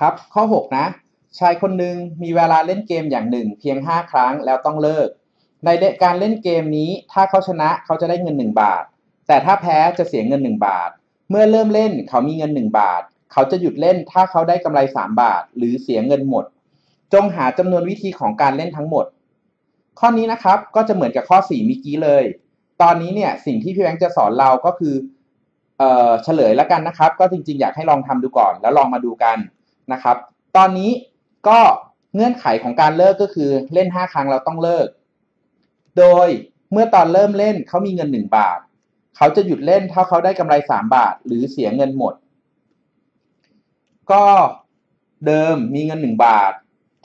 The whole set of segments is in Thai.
ครับ ข้อ 6 นะ ชายคนหนึ่งมีเวลาเล่นเกมอย่างหนึ่ง เพียง 5 ครั้งแล้วต้องเลิก ในการเล่นเกมนี้ถ้าเขาชนะเขาจะได้เงิน 1 บาท แต่ถ้าแพ้จะเสียเงิน 1 บาท เมื่อเริ่มเล่นเขามีเงิน 1 บาท เขาจะหยุดเล่นถ้าเขาได้กำไร 3 บาท หรือเสียเงินหมด จงหาจำนวนวิธีของการเล่นทั้งหมด ข้อนี้นะครับก็จะเหมือนกับข้อ4เมื่อกี้เลย ตอนนี้เนี่ยสิ่งที่พี่แบงค์จะสอนเราก็คือเอ่อเฉลยแล้วกันนะครับ ก็จริงๆ อยากให้ลองทำดูก่อน แล้วลองมาดูกัน นะครับ ตอนนี้ก็เงื่อนไขของการเลิกก็คือเล่น 5 ครั้งเราต้องเลิก โดยเมื่อตอนเริ่มเล่นเขามีเงิน 1 บาท เขาจะหยุดเล่นถ้าเขาได้กำไร 3 บาท หรือเสียเงินหมด ก็เดิมมีเงิน 1 บาท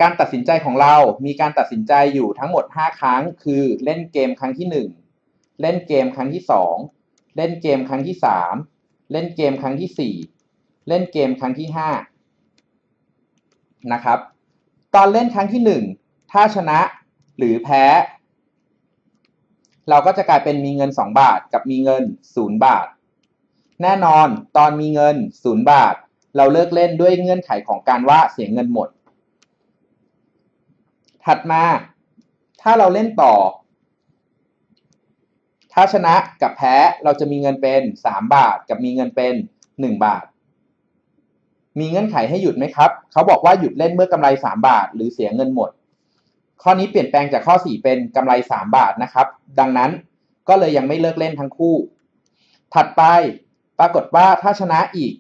การตัดสินใจของเรา มีการตัดสินใจอยู่ทั้งหมด 5 ครั้ง คือเล่นเกมครั้งที่ 1 เล่นเกมครั้งที่ 2 เล่นเกมครั้งที่ 3 เล่นเกมครั้งที่ 4 เล่นเกมครั้งที่ 5 นะครับ ตอนเล่นครั้งที่ 1 ถ้าชนะหรือแพ้ เราก็จะกลายเป็นมีเงิน 2 บาทกับมีเงิน 0 บาท แน่นอนตอนมีเงิน 0 บาท เราเลิกเล่นด้วยเงื่อนไขของการว่าเสียเงินหมด ถัดมา ถ้าเราเล่นต่อ ถ้าชนะกับแพ้เราจะมีเงินเป็น 3 บาท กับมีเงินเป็น 1 บาท มีเงื่อนไขให้หยุดไหมครับ เขาบอกว่าหยุดเล่นเมื่อกำไร 3 บาท หรือเสียเงินหมด ข้อนี้เปลี่ยนแปลงจากข้อ 4 เป็นกำไร 3 บาทนะครับ ดังนั้นก็เลยยังไม่เลิกเล่นทั้งคู่ ถัดไปปรากฏว่าถ้าชนะอีก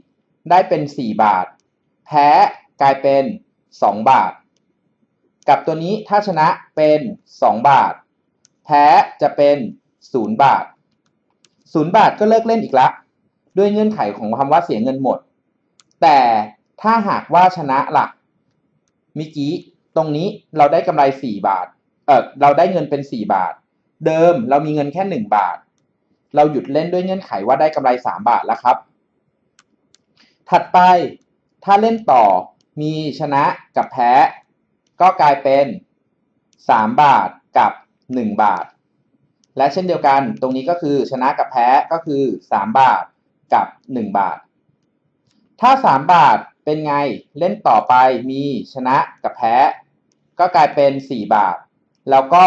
ได้เป็น 4 บาท แพ้กลายเป็น 2 บาท กับตัวนี้ถ้าชนะเป็น 2 บาท แพ้จะเป็น 0 บาท 0 บาทก็เลิกเล่นอีกละ ด้วยเงื่อนไขของคำว่าเสียเงินหมด แต่ถ้าหากว่าชนะละ่ะเมื่อกี้ตรงนี้เราได้กำไร 4 บาท เออเราได้เงินเป็น 4 บาท เดิมเรามีเงินแค่ 1 บาท เราหยุดเล่นด้วยเงื่อนไขว่าได้กำไร 3 บาทแล้วครับ ถัดไปถ้าเล่นต่อมีชนะกับแพ้ ก็กลายเป็น 3 บาทกับ 1 บาท และเช่นเดียวกันตรงนี้ก็คือชนะกับแพ้ก็คือ 3 บาทกับ 1 บาท ถ้า 3 บาทเป็นไงเล่นต่อไปมีชนะกับแพ้ ก็กลายเป็น 4 บาท แล้วก็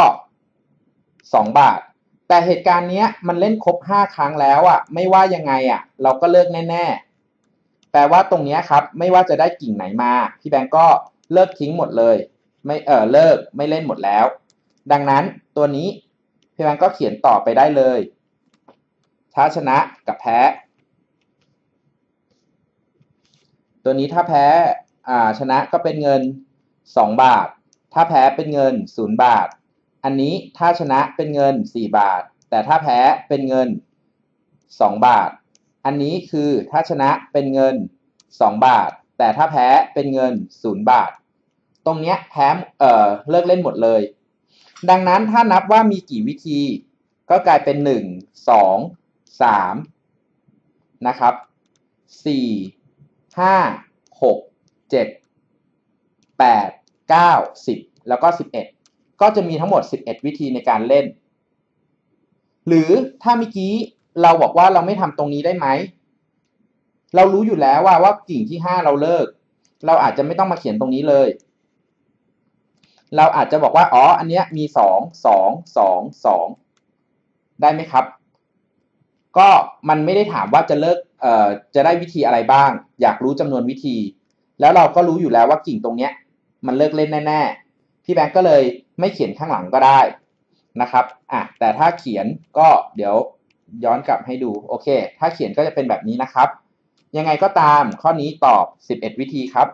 2 บาท แต่เหตุการณ์นี้มันเล่นครบ 5 ครั้งแล้วอะไม่ว่ายังไงอะเราก็เลิกแน่ๆแปลว่าตรงนี้ครับไม่ว่าจะได้กิ่งไหนมา พี่แบงก์ก็เลิกทิ้งหมดเลย ไม่เออเลิกไม่เล่นหมดแล้ว ดังนั้นตัวนี้พี่แบงก์ก็เขียนต่อไปได้เลยถ้าชนะกับแพ้ ตัวนี้ถ้าแพ้อ่าชนะก็เป็นเงิน 2 บาท ถ้าแพ้เป็นเงิน 0 บาท อันนี้ถ้าชนะเป็นเงิน 4 บาท แต่ถ้าแพ้เป็นเงิน 2 บาท อันนี้คือถ้าชนะเป็นเงิน 2 บาท แต่ถ้าแพ้เป็นเงิน 0 บาท ตรงเนี้ยแพ้เอ่อเลิกเล่นหมดเลย ดังนั้นถ้านับว่ามีกี่วิธี ก็กลายเป็น 1 2 3 นะครับ4 5 6 7 8 9 10แล้วก็11ก็จะมีทั้งหมด11วิธีในการเล่น หรือถ้าเมื่อกี้เราบอกว่าเราไม่ทำตรงนี้ได้ไหม เรารู้อยู่แล้วว่าว่ากิ่งที่5เราเลิก เราอาจจะไม่ต้องมาเขียนตรงนี้เลย เราอาจจะบอกว่า อ๋อ อันเนี้ยมี2 2 2 2ได้ไหมครับ ก็มันไม่ได้ถามว่าจะเลิกเอ่อจะได้วิธีอะไรบ้าง อยากรู้จำนวนวิธี แล้วเราก็รู้อยู่แล้วว่ากิ่งตรงเนี้ย มันเลิกเล่นแน่ๆพี่แบงก์ก็เลยไม่เขียนข้างหลังก็ได้นะครับอะแต่ถ้าเขียนก็เดี๋ยวย้อนกลับให้ดูโอเค ถ้าเขียนก็จะเป็นแบบนี้นะครับ ยังไงก็ตามข้อนี้ตอบ 11 วิธีครับ